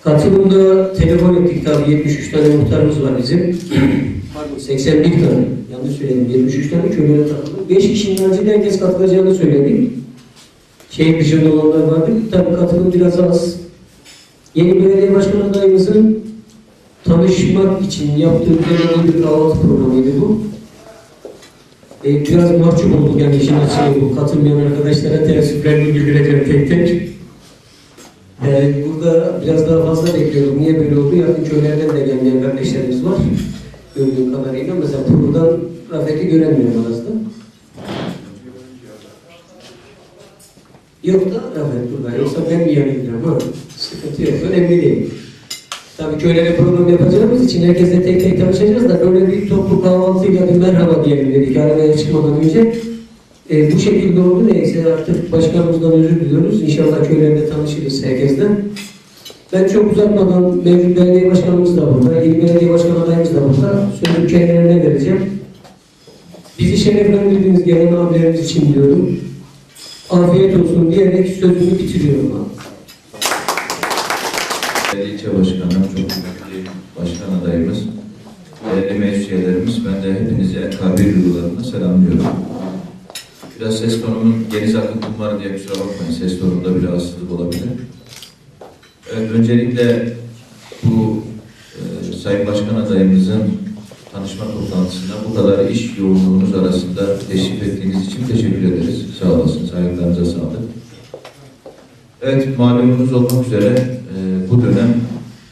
Katılımda telefon ettik tabii 73 tane muhtarımız var bizim. Pardon 81 tane. Yanlış söyledim. 73 tane köylere katıldı. 5 kişinin haricinde herkes katılacağını söyledi. Şehir dışında olanlar vardı. Tabii katılım biraz az. Yeni belediye başkan adayımızın tanışmak için yaptığı bir kahvaltı programıydı bu. E, biraz mahcup olduk yani işin açığı. Katılmayan arkadaşlara teessüflerimi bildireceğim tek tek. E, burada biraz daha fazla bekliyorum. Niye böyle oldu? Yakın köylerden de gelmeyen kardeşlerimiz var. Gördüğüm kadarıyla. Mesela buradan Rafet'i göremiyorum arasında. Yok da Rafet burada. Yoksa ben mi yanıyorum? Ha, sıkıntı yok. Önemli değil. Tabii köylere program yapacağımız için herkesle tek tek tanışacağız da böyle bir toplu kahvaltıyla bir merhaba diyelim dedik arabaya çıkmadan önce. E, bu şekilde oldu neyse artık başkanımızdan özür diliyoruz. İnşallah köylerde tanışırız herkesten. Ben çok uzatmadan mevcut belediye başkanımız da burada, yeni belediye başkan adayımız da burada. Sözü kendilerine vereceğim. Bizi şereflendirdiğiniz gelen abilerimiz için diyorum. Afiyet olsun diyerek sözümü bitiriyorum abi. Değerli ilçe başkanım, çok kıymetli başkan adayımız, değerli meclis ben de hepinizi ekabir duygularımla selamlıyorum. Biraz ses tonumun geniz akıntım var diye kusura bakmayın, ses tonumda bir rahatsızlık olabilir. Evet, öncelikle bu e, Sayın Başkan adayımızın tanışma toplantısına bu kadar iş yoğunluğunuz arasında teşrif ettiğiniz için teşekkür ederiz. Sağ olasın, saygılarınıza sağlık. Evet, malumunuz olmak üzere e, bu dönem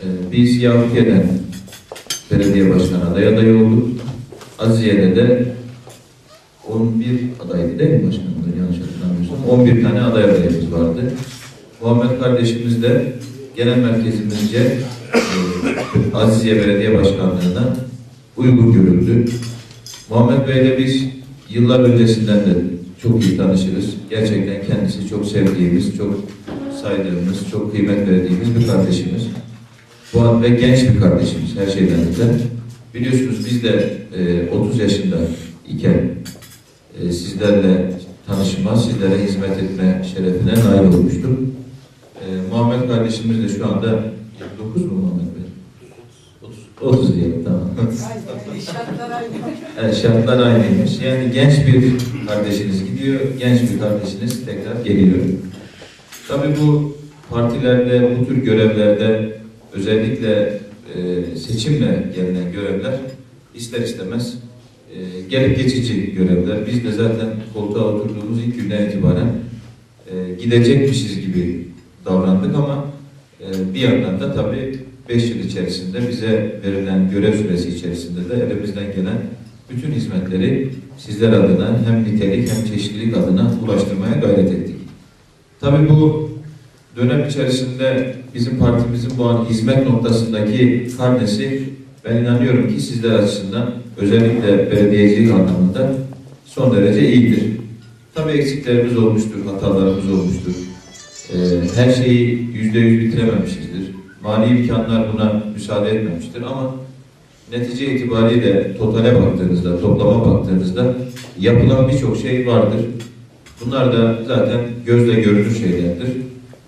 e, biz Yahudiye'den belediye başkanı aday aday olduk. Aziye'de de 11 adaydı değil mi başkanım? Yanlış hatırlamıyorsam. 11 tane aday adayımız vardı. Muhammed kardeşimiz de genel merkezimizce e, Aziye Belediye Başkanlığı'na uygun görüldü. Muhammed Bey'le biz yıllar öncesinden de çok iyi tanışırız. Gerçekten kendisi çok sevdiğimiz, çok saydığımız, çok kıymet verdiğimiz bir kardeşimiz. Bu an ve genç bir kardeşimiz her şeyden öte. Biliyorsunuz biz de e, 30 yaşında iken e, sizlerle tanışma, sizlere hizmet etme şerefine nail olmuştuk. E, Muhammed kardeşimiz de şu anda 9 mu Muhammed Bey? 30, 30 diyelim tamam. Evet, şartlar aynıymış. Yani genç bir kardeşiniz gidiyor, genç bir kardeşiniz tekrar geliyor. Tabii bu partilerde, bu tür görevlerde özellikle e, seçimle gelinen görevler ister istemez e, gelip geçici görevler. Biz de zaten koltuğa oturduğumuz ilk günden itibaren e, gidecekmişiz gibi davrandık ama e, bir yandan da tabii 5 yıl içerisinde bize verilen görev süresi içerisinde de elimizden gelen bütün hizmetleri sizler adına hem nitelik hem çeşitlilik adına ulaştırmaya gayret ettik. Tabii bu dönem içerisinde bizim partimizin bu an hizmet noktasındaki karnesi ben inanıyorum ki sizler açısından özellikle belediyecilik anlamında son derece iyidir. Tabii eksiklerimiz olmuştur, hatalarımız olmuştur. Ee, her şeyi yüzde yüz bitirememişizdir. Mali imkanlar buna müsaade etmemiştir ama netice itibariyle totale baktığınızda, toplama baktığınızda yapılan birçok şey vardır. Bunlar da zaten gözle görünür şeylerdir.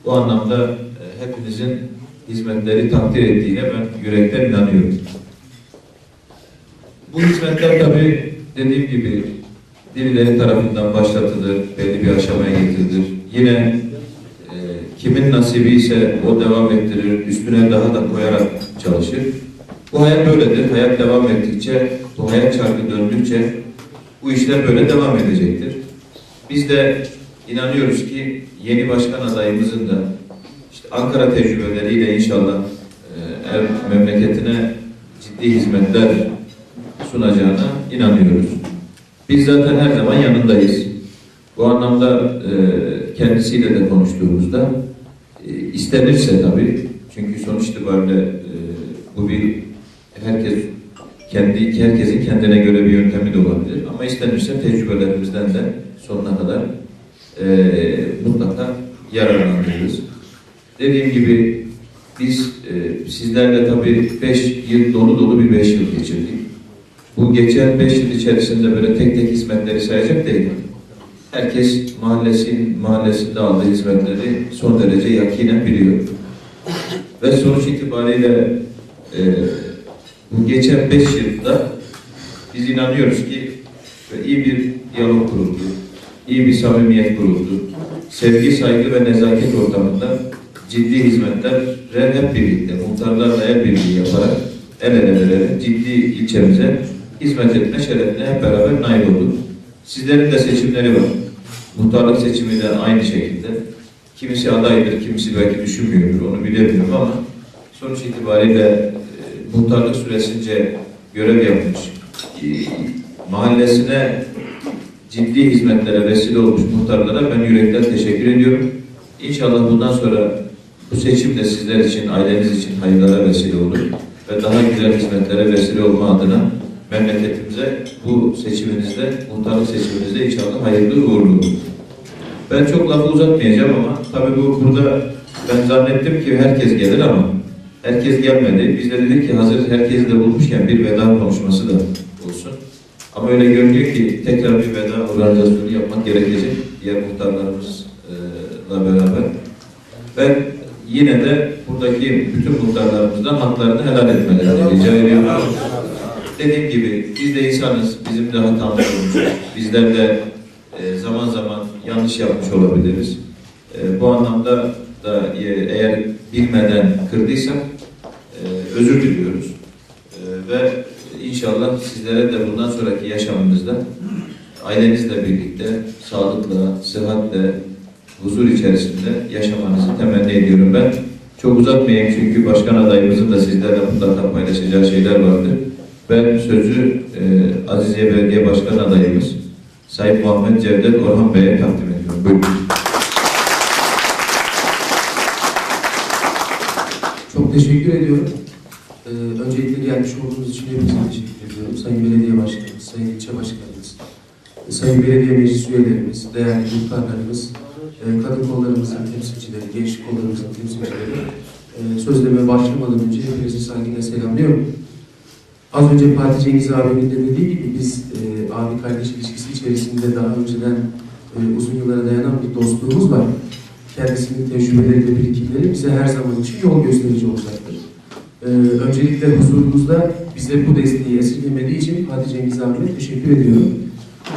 Bu anlamda e, hepinizin hizmetleri takdir ettiğine ben yürekten inanıyorum. Bu hizmetler tabii dediğim gibi birileri tarafından başlatılır, belli bir aşamaya getirilir. Yine kimin nasibi ise o devam ettirir, üstüne daha da koyarak çalışır. Bu hayat böyledir. Hayat devam ettikçe, bu hayat çarkı döndükçe bu işler böyle devam edecektir. Biz de inanıyoruz ki yeni başkan adayımızın da işte Ankara tecrübeleriyle inşallah e, er memleketine ciddi hizmetler sunacağına inanıyoruz. Biz zaten her zaman yanındayız. Bu anlamda e, kendisiyle de konuştuğumuzda e, istenirse tabii çünkü sonuç itibariyle e, bu bir herkes kendi herkesin kendine göre bir yöntemi de olabilir ama istenirse tecrübelerimizden de sonuna kadar e, mutlaka yararlanırız. Dediğim gibi biz e, sizlerle tabii beş yıl dolu dolu bir beş yıl geçirdik. Bu geçen beş yıl içerisinde böyle tek tek hizmetleri sayacak değilim. Herkes mahallesin mahallesinde aldığı hizmetleri son derece yakinen biliyor. Ve sonuç itibariyle e, bu geçen beş yılda biz inanıyoruz ki iyi bir diyalog kuruldu, iyi bir samimiyet kuruldu. Sevgi, saygı ve nezaket ortamında ciddi hizmetlere hep birlikte, muhtarlarla el birliği yaparak el ele vererek ciddi ilçemize hizmet etme şerefine hep beraber nail olduk. Sizlerin de seçimleri var. Muhtarlık seçimi de aynı şekilde. Kimisi adaydır, kimisi belki düşünmüyordur, onu bilemiyorum ama sonuç itibariyle e, muhtarlık süresince görev yapmış, e, mahallesine ciddi hizmetlere vesile olmuş muhtarlara ben yürekten teşekkür ediyorum. İnşallah bundan sonra bu seçim de sizler için, aileniz için hayırlara vesile olur ve daha güzel hizmetlere vesile olma adına memleketimize bu seçiminizde, muhtarlık seçiminizde inşallah hayırlı uğurlu. Ben çok lafı uzatmayacağım ama tabii bu burada ben zannettim ki herkes gelir ama herkes gelmedi. Biz de dedik ki hazır herkesi de bulmuşken bir veda konuşması da olsun. Ama öyle görünüyor ki tekrar bir veda organizasyonu yapmak gerekecek diğer muhtarlarımızla beraber. Ben yine de buradaki bütün muhtarlarımızdan haklarını helal etmelerini rica ediyorum. Dediğim gibi biz de insanız, bizim de hatamız olmuş. Bizler de e, zaman zaman yanlış yapmış olabiliriz. E, bu anlamda da e, eğer bilmeden kırdıysak e, özür diliyoruz. E, ve inşallah sizlere de bundan sonraki yaşamınızda ailenizle birlikte sağlıkla, sıhhatle, huzur içerisinde yaşamanızı temenni ediyorum ben. Çok uzatmayayım çünkü başkan adayımızın da sizlerle mutlaka paylaşacağı şeyler vardır. Ben sözü e, Aziziye Belediye Başkan adayımız Sayın Muhammed Cevdet Orhan Bey'e takdim ediyorum. Buyurun. Çok teşekkür ediyorum. Ee, öncelikle gelmiş olduğunuz için hepinize teşekkür ediyorum. Sayın Belediye Başkanımız, Sayın İlçe Başkanımız, Sayın Belediye Meclis üyelerimiz, değerli muhtarlarımız, e, kadın kollarımızın temsilcileri, gençlik kollarımızın temsilcileri, e, sözleme başlamadan önce hepinizi saygıyla selamlıyorum. Az önce Fatih Cengiz abimin de dediği gibi biz e, abi kardeş ilişkisi içerisinde daha önceden e, uzun yıllara dayanan bir dostluğumuz var kendisinin tecrübeleri ve birikimleri bize her zaman için yol gösterici olacaktır. Ee, öncelikle huzurunuzda bize bu desteği esirgemediği için Fatih Cengiz abiye teşekkür ediyorum.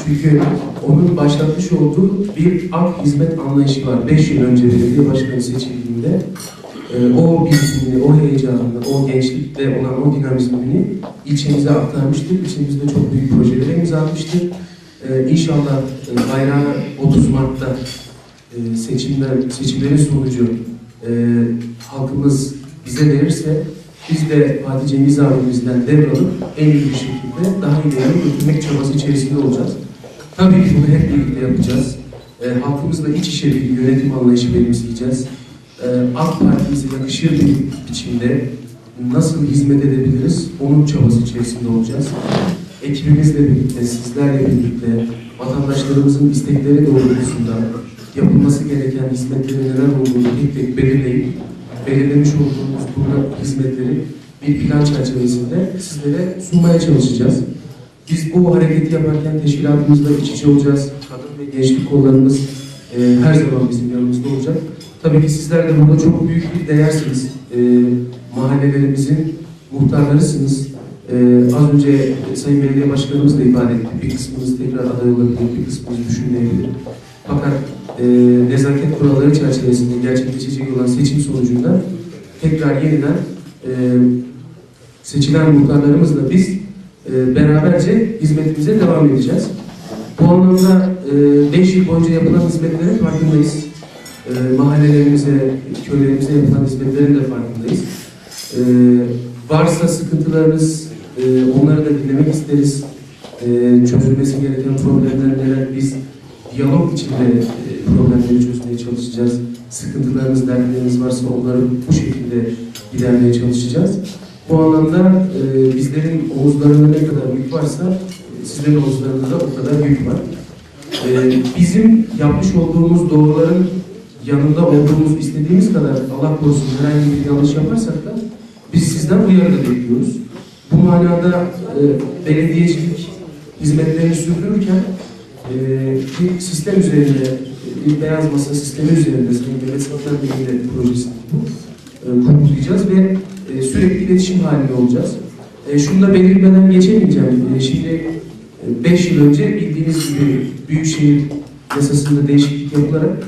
Çünkü onun başlatmış olduğu bir ak hizmet anlayışı var. Beş yıl önce belediye başkanı seçildiğinde e, o birikimini, o heyecanını, o gençlikte olan o dinamizmini ilçemize aktarmıştır. İlçemizde çok büyük projelere imza atmıştır. Ee, inşallah e, bayrağı 30 Mart'ta e, seçimler, seçimlerin sonucu e, halkımız bize verirse biz de Fatih Cengiz abimizden devralıp en iyi bir şekilde daha ileri götürmek çabası içerisinde olacağız. Tabii ki bunu hep birlikte yapacağız. E, halkımızla iç içe bir yönetim anlayışı benimseyeceğiz. E, AK Parti'mize yakışır bir biçimde nasıl hizmet edebiliriz onun çabası içerisinde olacağız. Ekibimizle birlikte, sizlerle birlikte, vatandaşlarımızın istekleri doğrultusunda yapılması gereken hizmetlerin neler olduğunu tek tek belirleyip belirlemiş olduğumuz bu hizmetleri bir plan çerçevesinde sizlere sunmaya çalışacağız. Biz bu hareketi yaparken teşkilatımızla iç içe olacağız. Kadın ve gençlik kollarımız e, her zaman bizim yanımızda olacak. Tabii ki sizler de burada çok büyük bir değersiniz. E, mahallelerimizin muhtarlarısınız. E, az önce Sayın Belediye Başkanımız da ifade etti. Bir kısmınız tekrar aday olabilir, bir kısmınız düşünmeyebilir. Fakat e, nezaket kuralları çerçevesinde gerçekleşecek olan seçim sonucunda tekrar yeniden e, seçilen muhtarlarımızla biz e, beraberce hizmetimize devam edeceğiz. Bu anlamda 5 yıl boyunca yapılan hizmetlerin farkındayız. E, mahallelerimize, köylerimize yapılan hizmetlerin de farkındayız. E, varsa sıkıntılarınız, e, onları da dinlemek isteriz. E, çözülmesi gereken problemler neler? Biz diyalog içinde e, problemleri çözmeye çalışacağız. Sıkıntılarınız, dertleriniz varsa onları bu şekilde gidermeye çalışacağız. Bu anlamda e, bizlerin omuzlarında ne kadar yük varsa e, sizlerin omuzlarında da o kadar yük var. E, bizim yapmış olduğumuz doğruların yanında olduğumuz istediğimiz kadar Allah korusun herhangi bir yanlış yaparsak da biz sizden uyarı da bekliyoruz. Bu manada e, belediyecilik hizmetlerini sürdürürken e, bir sistem üzerinde, bir beyaz masa sistemi üzerinde Sayın Mehmet Sanatlar Birliği'yle projesini e, kurgulayacağız ve e, sürekli iletişim halinde olacağız. E, şunu da belirtmeden geçemeyeceğim. E, şimdi 5 yıl önce bildiğiniz gibi Büyükşehir yasasında değişiklik yapılarak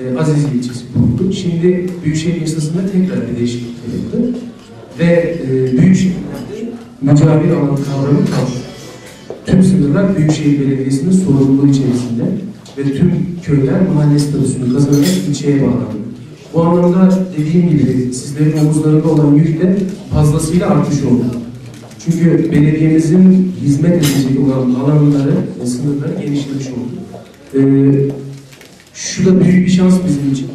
e, Azizli ilçesi kuruldu. Şimdi Büyükşehir yasasında tekrar bir değişiklik yapıldı. Ve e, Büyükşehir'lerde mücavir alan kavramı kaldı. Tüm sınırlar Büyükşehir Belediyesi'nin sorumluluğu içerisinde ve tüm köyler mahalle statüsünü kazanarak ilçeye bağlandı. Bu anlamda dediğim gibi sizlerin omuzlarında olan yük de fazlasıyla artmış oldu. Çünkü belediyemizin hizmet edecek olan alanları ve sınırları genişlemiş oldu. Ee, şu da büyük bir şans bizim için.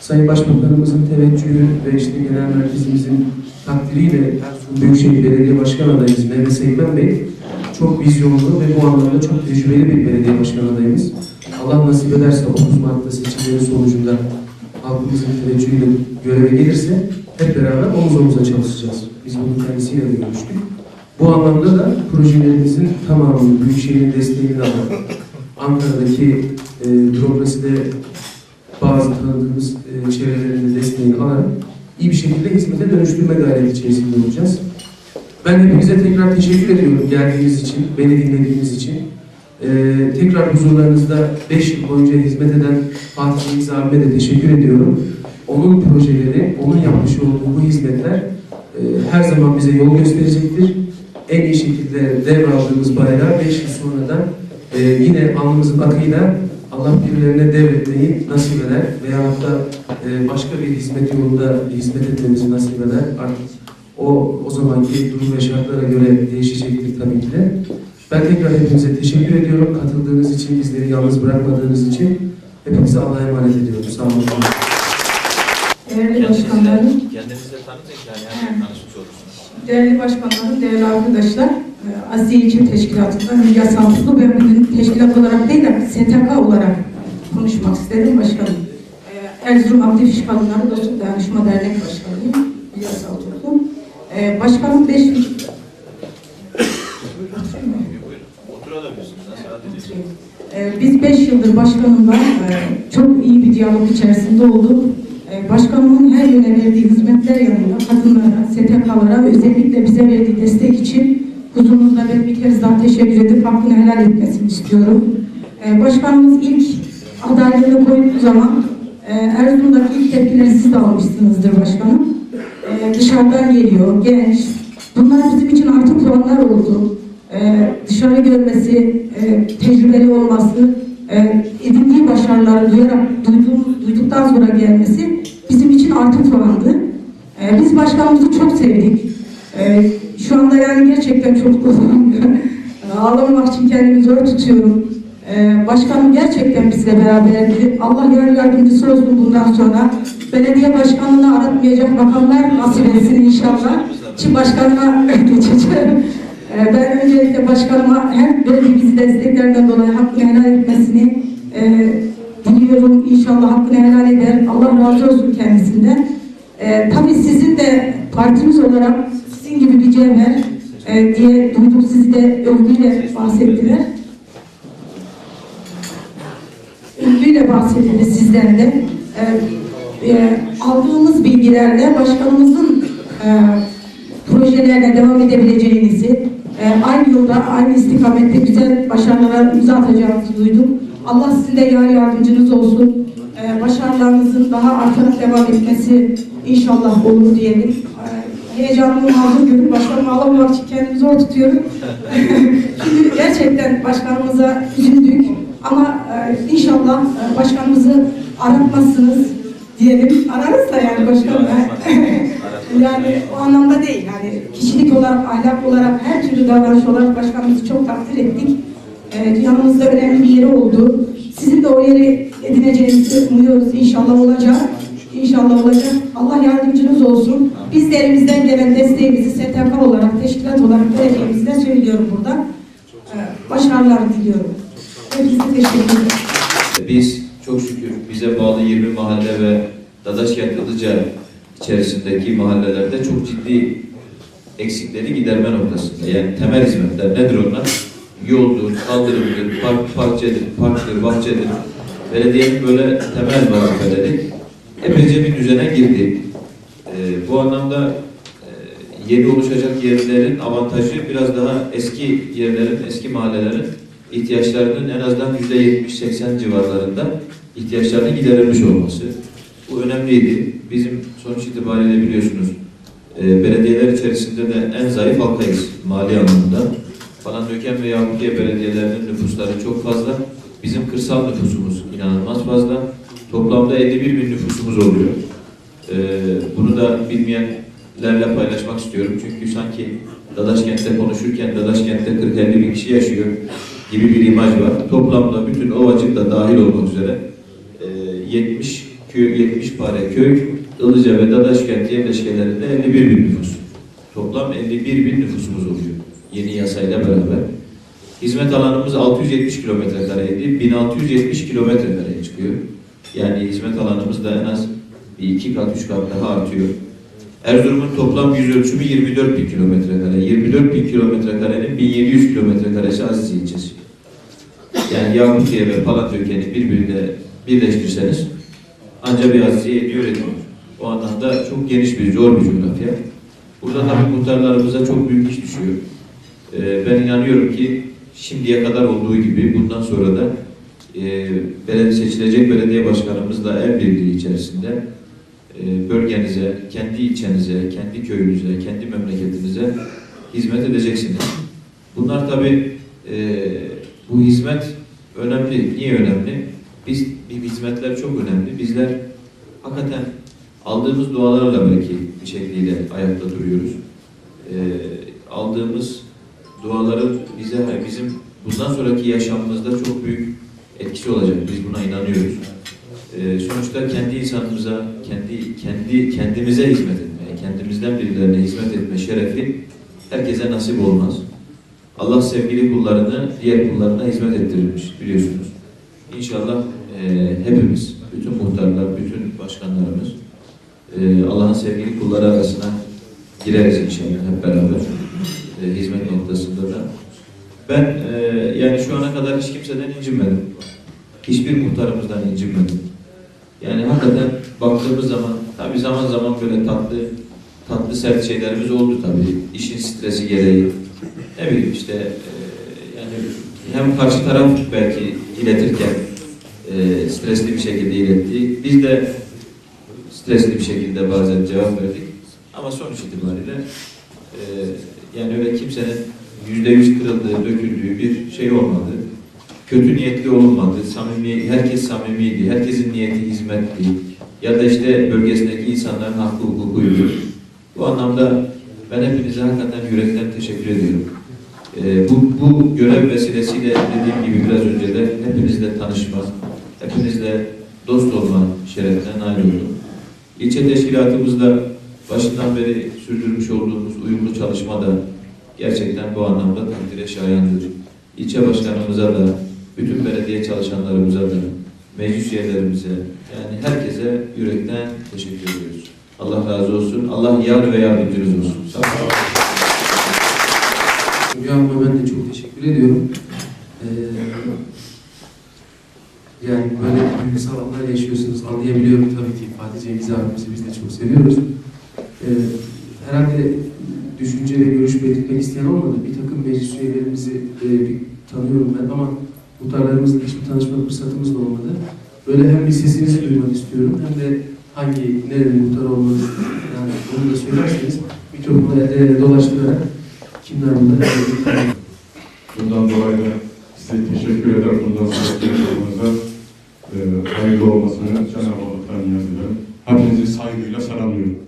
Sayın Başbakanımızın teveccühü ve işte genel merkezimizin takdiriyle Erzurum Büyükşehir Belediye Başkan adayımız Mehmet Seymen Bey çok vizyonlu ve bu anlamda çok tecrübeli bir belediye başkan adayımız. Allah nasip ederse 30 Mart'ta seçimlerin sonucunda halkımızın teveccühüyle göreve gelirse hep beraber omuz omuza çalışacağız. Biz bunu kendisiyle de görüştük. Bu anlamda da projelerimizin tamamını Büyükşehir'in desteğini alarak Ankara'daki e, bürokraside bazı tanıdığımız e, çevrelerin de desteğini alarak iyi bir şekilde hizmete dönüştürme gayreti içerisinde olacağız. Ben hepinize tekrar teşekkür ediyorum geldiğiniz için, beni dinlediğiniz için. Ee, tekrar huzurlarınızda 5 yıl boyunca hizmet eden Fatih Cengiz abime de teşekkür ediyorum. Onun projeleri, onun yapmış olduğu bu hizmetler e, her zaman bize yol gösterecektir. En iyi şekilde devraldığımız bayrağı 5 yıl sonradan e, yine alnımızın akıyla Allah birilerine devretmeyi nasip eder veyahut da e, başka bir hizmet yolunda hizmet etmemizi nasip eder. Artık o o zamanki durum ve şartlara göre değişecektir tabii ki de. Ben tekrar hepinize teşekkür ediyorum. Katıldığınız için, bizleri yalnız bırakmadığınız için hepinize Allah'a emanet ediyorum. Sağ olun. Değerli başkanlarım, tanıtın yani, yani tanışmış olursunuz. değerli başkanlarım, değerli arkadaşlar, e, Azize İlçe Teşkilatı'nda Hülya Samsunlu ben bugün teşkilat olarak değil de STK olarak konuşmak istedim başkanım. E, Erzurum Aktif İş Kadınları Dostluk Dayanışma Dernek Başkanıyım. Hülya Samsunlu. E, Başkanım 5 Oturabilirsiniz. Nasıl rahat ediyorsunuz? Ee, Biz 5 yıldır başkanımla çok iyi bir diyalog içerisinde olduk. Başkanımın her yöne verdiği hizmetler yanında kadınlara, STK'lara özellikle bize verdiği destek için huzurunuzda ben bir kez daha teşekkür edip hakkını helal etmesini istiyorum. Ee, Başkanımız ilk adaylığını koyduğu zaman e, Erzurum'daki ilk tepkileri siz de almışsınızdır başkanım. Ee, Dışarıdan geliyor, genç. Bunlar bizim için artı puanlar oldu e, dışarı görmesi, e, tecrübeli olması, e, edindiği başarıları duyarak, duyduğum, duyduktan sonra gelmesi bizim için artı puandı. E, biz başkanımızı çok sevdik. E, şu anda yani gerçekten çok gururluyum. Ağlamamak için kendimi zor tutuyorum. E, başkanım gerçekten bizle beraberdi. Allah yar yardımcısı olsun bundan sonra. Belediye başkanını aratmayacak makamlar nasip etsin inşallah. Çi başkanıma geçeceğim. Ee, Ben öncelikle başkanıma hem verdiği bizi desteklerden dolayı hakkını helal etmesini e, diliyorum. İnşallah hakkını helal eder. Allah razı olsun kendisinden. E, tabii sizin de partimiz olarak sizin gibi bir cevher e, diye duydum sizi de övgüyle bahsettiler. Övgüyle bahsedildi sizden de. E, e, aldığımız bilgilerle başkanımızın e, projelerine devam edebileceğinizi, e, aynı yolda, aynı istikamette güzel başarılara imza atacağınızı duydum. Allah sizin yar yardımcınız olsun. E, başarılarınızın daha artarak devam etmesi inşallah olur diyelim. E, heyecanımı mazur görüp başkanımı alamamak için kendimi zor tutuyorum. Çünkü gerçekten başkanımıza üzüldük. Ama e, inşallah e, başkanımızı aratmazsınız diyelim. Ararız da yani başkanım. Yani o anlamda değil. Yani kişilik olarak, ahlak olarak, her türlü davranış olarak başkanımızı çok takdir ettik. Ee, yanımızda önemli bir yeri oldu. Sizin de o yeri edineceğinizi umuyoruz. İnşallah olacak. İnşallah olacak. Allah yardımcınız olsun. Biz de elimizden gelen desteğimizi STK olarak, teşkilat olarak vereceğimizi de söylüyorum burada. Ee, başarılar diliyorum. Hepinize teşekkür ederim. Biz çok şükür bize bağlı 20 mahalle ve Dadaşkent Ilıca içerisindeki mahallelerde çok ciddi eksikleri giderme noktasında. Yani temel hizmetler nedir onlar? yoldur, kaldırımdır, park, parkçedir, parktır, bahçedir. Belediyenin böyle temel vazifeleri epeyce bir düzene girdi. Ee, bu anlamda e, yeni oluşacak yerlerin avantajı biraz daha eski yerlerin, eski mahallelerin ihtiyaçlarının en azından yüzde 70-80 civarlarında ihtiyaçlarının giderilmiş olması. Bu önemliydi. Bizim sonuç itibariyle biliyorsunuz e, belediyeler içerisinde de en zayıf halkayız mali anlamda. Palandöken ve Yakupiye belediyelerinin nüfusları çok fazla. Bizim kırsal nüfusumuz inanılmaz fazla. Toplamda 51 bin nüfusumuz oluyor. E, bunu da bilmeyenlerle paylaşmak istiyorum. Çünkü sanki Dadaşkent'te konuşurken Dadaşkent'te 40-50 bin kişi yaşıyor gibi bir imaj var. Toplamda bütün Ovacık da dahil olmak üzere e, 70 köy, 70 pare köy, Ilıca ve Dadaşkent yerleşkelerinde 51 bin nüfus. Toplam 51 bin nüfusumuz oluyor yeni yasayla beraber. Hizmet alanımız 670 kilometre kareydi, 1670 kilometre kareye çıkıyor. Yani hizmet alanımız da en az bir iki kat, üç kat daha artıyor. Erzurum'un toplam yüz ölçümü 24 bin kilometre kare. 24 bin kilometre karenin 1700 kilometre karesi Aziz ilçesi. Yani Yakutiye ve Palandöken'i birbirine birleştirseniz ancak bir Azize'ye ediyor ediyor. O anlamda çok geniş bir, zor bir coğrafya. Burada tabii muhtarlarımıza çok büyük iş düşüyor. Ee, ben inanıyorum ki şimdiye kadar olduğu gibi bundan sonra da belediye seçilecek belediye başkanımızla el birliği içerisinde e, bölgenize, kendi ilçenize, kendi köyünüze, kendi memleketinize hizmet edeceksiniz. Bunlar tabii e, bu hizmet önemli. Niye önemli? Biz bir hizmetler çok önemli. Bizler hakikaten aldığımız dualarla belki bir şekliyle ayakta duruyoruz. E, aldığımız duaların bize bizim bundan sonraki yaşamımızda çok büyük etkisi olacak. Biz buna inanıyoruz. Ee, sonuçta kendi insanımıza, kendi kendi kendimize hizmet etmeye, kendimizden birilerine hizmet etme şerefi herkese nasip olmaz. Allah sevgili kullarını diğer kullarına hizmet ettirilmiş biliyorsunuz. İnşallah e, hepimiz, bütün muhtarlar, bütün başkanlarımız e, Allah'ın sevgili kulları arasına gireriz inşallah hep beraber e, hizmet noktasında da. Ben e, yani şu ana kadar hiç kimseden incinmedim. Hiçbir muhtarımızdan incinmedim. Yani hakikaten baktığımız zaman tabii zaman zaman böyle tatlı tatlı sert şeylerimiz oldu tabii. İşin stresi gereği. Ne bileyim işte e, yani hem karşı taraf belki iletirken e, stresli bir şekilde iletti. Biz de stresli bir şekilde bazen cevap verdik. Ama sonuç itibariyle e, yani öyle kimsenin yüzde yüz kırıldığı, döküldüğü bir şey olmadı. Kötü niyetli olunmadı. Samimi, herkes samimiydi. Herkesin niyeti hizmetti. Ya da işte bölgesindeki insanların hakkı hukukuydu. Bu anlamda ben hepinize hakikaten yürekten teşekkür ediyorum. Ee, bu, bu görev vesilesiyle dediğim gibi biraz önce de hepinizle tanışma, hepinizle dost olma şerefine nail oldum. İlçe teşkilatımızda başından beri sürdürmüş olduğumuz uyumlu çalışma da gerçekten bu anlamda takdire şayandır. İlçe başkanımıza da, bütün belediye çalışanlarımıza da, meclis üyelerimize, yani herkese yürekten teşekkür ediyoruz. Allah razı olsun. Allah yar ve yardımcınız olsun. Sağ olun. Hülya ben de çok teşekkür ediyorum. Ee, yani böyle duygusal anlar yaşıyorsunuz anlayabiliyorum tabii ki. Fatih Cengiz abimizi biz de çok seviyoruz. Ee, herhalde düşünce ve görüş belirtmek isteyen olmadı. Bir takım meclis üyelerimizi e, bir tanıyorum ben ama muhtarlarımızla hiçbir tanışma fırsatımız da olmadı. Böyle hem bir sesinizi duymak istiyorum hem de hangi, nerenin muhtar olduğunu yani onu da söylerseniz mikrofonu e, dolaştırarak kimler bunlar? Bundan dolayı da size teşekkür ederim. Bundan sonraki yaşamınıza e, hayırlı olmasını Cenab-ı Allah'tan niyaz ederim. Hepinizi saygıyla selamlıyorum.